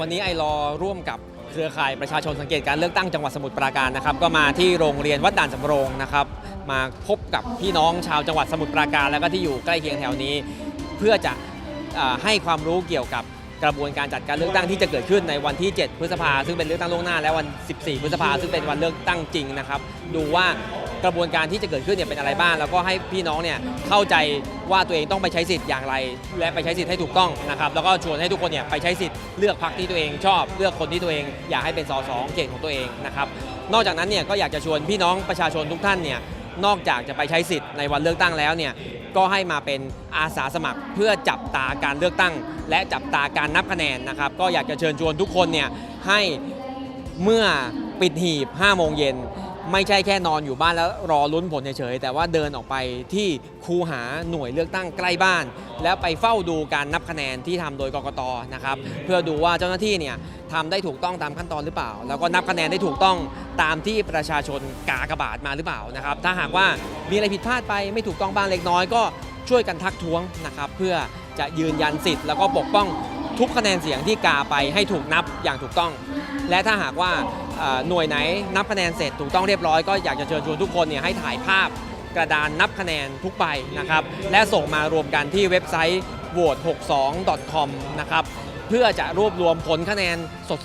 วันนี้ไอรอร่วมกับเครือข่ายประชาชนสังเกตการเลือกตั้งจังหวัดสมุทรปราการนะครับ ก็มาที่โรงเรียนวัดด่านสำโรงนะครับ มาพบกับพี่น้องชาวจังหวัดสมุทรปราการ แล้วก็ที่อยู่ใกล้เคียงแถวนี้ เพื่อจะให้ความรู้เกี่ยวกับกระบวนการจัดการเลือกตั้งที่จะเกิดขึ้นในวันที่ 7 พฤษภาซึ่งเป็นเลือกตั้งล่วงหน้า และวัน 14 พฤษภาซึ่งเป็นวันเลือกตั้งจริงนะครับ ดูว่า กระบวนการที่จะเกิดขึ้นเนี่ยเป็นอะไรบ้างแล้วก็ให้พี่น้องเนี่ยเข้าใจว่าตัวเองต้องไปใช้สิทธิ์อย่างไร และไปใช้สิทธิ์ให้ถูกต้องนะครับแล้วก็ชวนให้ทุกคนเนี่ยไปใช้สิทธิ์เลือกพรรคที่ตัวเองชอบ เลือกคนที่ตัวเอง อยากให้เป็นสสองเขตของตัวเองนะครับนอกจากนั้นเนี่ยก็อยากจะชวนพี่น้องประชาชนทุกท่านเนี่ยนอกจากจะไปใช้สิทธิ์ในวันเลือกตั้งแล้วเนี่ยก็ให้มาเป็นอาสาสมัครเพื่อจับตาการเลือกตั้ง และจับตาการนับคะแนนนะครับก็อยากจะเชิญชวนทุกคนเนี่ยให้เมื่อปิดหีบ5โมงเย็น ไม่ใช่แค่นอนอยู่บ้านแล้วรอลุ้นผลเฉยๆแต่ว่าเดินออกไปที่คูหาหน่วยเลือกตั้งใกล้บ้าน แล้วไปเฝ้าดูการนับคะแนนที่ทำโดยกกตนะครับเพื่อดูว่าเจ้าหน้าที่เนี่ยทำได้ถูกต้องตามขั้นตอนหรือเปล่า แล้วก็นับคะแนนได้ถูกต้องตามที่ประชาชนกากบาทมาหรือเปล่านะครับถ้าหากว่ามีอะไรผิดพลาดไปไม่ถูกต้องบ้างเล็กน้อยก็ช่วยกันทักท้วงนะครับเพื่อจะยืนยันสิทธิ์แล้วก็ปกป้องทุกคะแนนเสียงที่กาไปให้ถูกนับอย่างถูกต้อง และถ้าหากว่า หน่วยไหนนับคะแนนเสร็จถูกต้องเรียบร้อยก็อยากจะเชิญชวนทุกคนเนี่ยให้ถ่ายภาพกระดานนับคะแนนทุกใบนะครับและส่งมารวมกันที่เว็บไซต์ vote62.com นะครับเพื่อจะรวบรวมผลคะแนน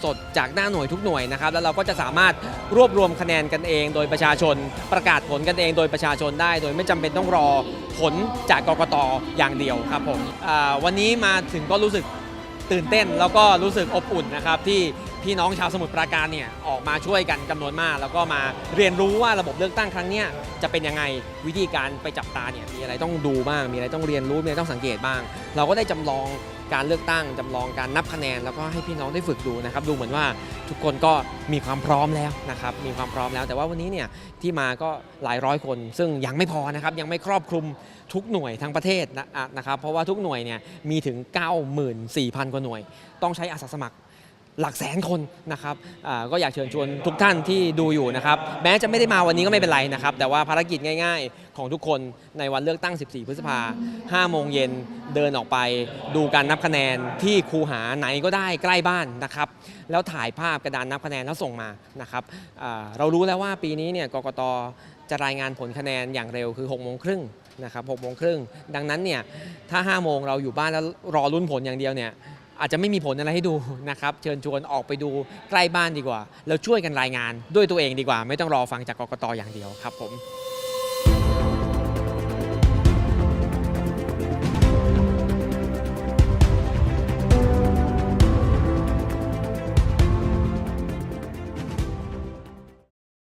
สดๆ จากหน้าหน่วยทุกหน่วยนะครับแล้วเราก็จะสามารถรวบรวมคะแนนกันเอง โดยประชาชนประกาศผลกันเองโดยประชาชนได้ โดยไม่จำเป็นต้องรอผลจากกกตอย่างเดียวครับผมวันนี้มาถึงก็รู้สึก ตื่นเต้นแล้วก็รู้สึกอบอุ่นนะครับที่พี่น้องชาวสมุทรปราการเนี่ยออกมาช่วยกันจำนวนมาก แล้วก็มาเรียนรู้ว่าระบบเลือกตั้งครั้งเนี้ยจะเป็นยังไงวิธีการไปจับตาเนี่ยมีอะไรต้องดูบ้าง มีอะไรต้องเรียนรู้มีอะไรต้องสังเกตบ้าง เราก็ได้จำลอง การเลือกตั้งจำลองการนับคะแนน แล้วก็ให้พี่น้องได้ฝึกดูนะครับ ดูเหมือนว่าทุกคนก็มีความพร้อมแล้วนะครับมีความพร้อมแล้ว แต่ว่าวันนี้เนี่ยที่มาก็หลายร้อยคน ซึ่งยังไม่พอนะครับยังไม่ครอบคลุมทุกหน่วยทั้งประเทศนะะนะครับเพราะว่าทุกหน่วยเนี่ยมีถึง 94,000 กว่าหน่วย ต้องใช้อาสาสมัคร หลักแสนคนนะครับก็อยากเชิญชวนทุกท่านที่ดูอยู่นะครับแม้จะไม่ได้มาวันนี้ก็ไม่เป็นไรนะครับ แต่ว่าภารกิจง่าย ๆ ของทุกคนในวันเลือกตั้ง 14 พฤษภา5โมงเย็นเดินออกไป ดูการนับคะแนนที่คูหาไหนก็ได้ใกล้บ้านนะครับ แล้วถ่ายภาพกระดานนับคะแนนแล้วส่งมานะครับเรารู้แล้วว่าปีนี้เนี่ยกกตจะรายงานผลคะแนนอย่างเร็วคือ6โมงครึ่งนะครับ6โมงครึ่งดังนั้นเนี่ยถ้า5โมงเราอยู่บ้านแล้วรอลุ้นผลอย่างเดียวเนี่ย อาจจะไม่มีผลอะไรให้ดูนะครับเชิญชวนออกไปดูใกล้บ้านดีกว่า แล้วช่วยกันรายงานด้วยตัวเองดีกว่า ไม่ต้องรอฟังจากกกตอย่างเดียวครับผม